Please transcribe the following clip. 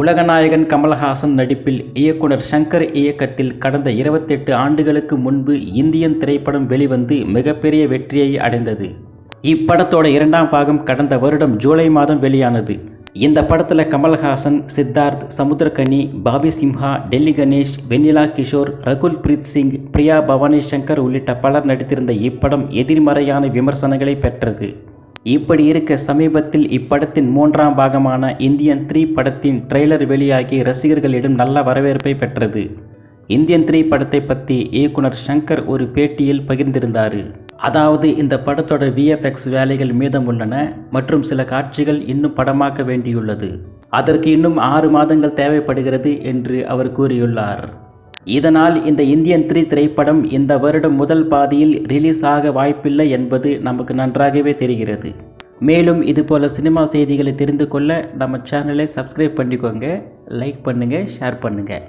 உலகநாயகன் கமலஹாசன் நடிப்பில் இயக்குனர் ஷங்கர் இயக்கத்தில் கடந்த இருபத்தெட்டு ஆண்டுகளுக்கு முன்பு இந்தியன் திரைப்படம் வெளிவந்து மிகப்பெரிய வெற்றியை அடைந்தது. இப்படத்தோட இரண்டாம் பாகம் கடந்த வருடம் ஜூலை மாதம் வெளியானது. இந்த படத்தில் கமல்ஹாசன் சித்தார்த் சமுத்திரகனி பாபி சிம்ஹா டெல்லி கணேஷ் வெண்ணிலா கிஷோர் ரகுல் பிரீத் சிங் பிரியா பவானி சங்கர் உள்ளிட்ட பலர் நடித்திருந்த இப்படம் எதிர்மறையான விமர்சனங்களை பெற்றது. இப்படி இருக்க சமீபத்தில் இப்படத்தின் மூன்றாம் பாகமான இந்தியன் த்ரீ படத்தின் ட்ரெய்லர் வெளியாகி ரசிகர்களிடம் நல்ல வரவேற்பை பெற்றது. இந்தியன் த்ரீ படத்தை பற்றி இயக்குனர் ஷங்கர் ஒரு பேட்டியில் பகிர்ந்திருந்தார். அதாவது இந்த படத்தோட விஎஃப்எக்ஸ் வேலைகள் மீதம் உள்ளன மற்றும் சில காட்சிகள் இன்னும் படமாக்க வேண்டியுள்ளது. அதற்கு இன்னும் ஆறு மாதங்கள் தேவைப்படுகிறது என்று அவர் கூறியுள்ளார். இதனால் இந்த இந்தியன் த்ரீ திரைப்படம் இந்த வருடம் முதல் பாதியில் ரிலீஸ் ஆக வாய்ப்பில்லை என்பது நமக்கு நன்றாகவே தெரிகிறது. மேலும் இதுபோல் சினிமா செய்திகளை தெரிந்து கொள்ள நம்ம சேனலை சப்ஸ்கிரைப் பண்ணிக்கோங்க லைக் பண்ணுங்கள் ஷேர் பண்ணுங்கள்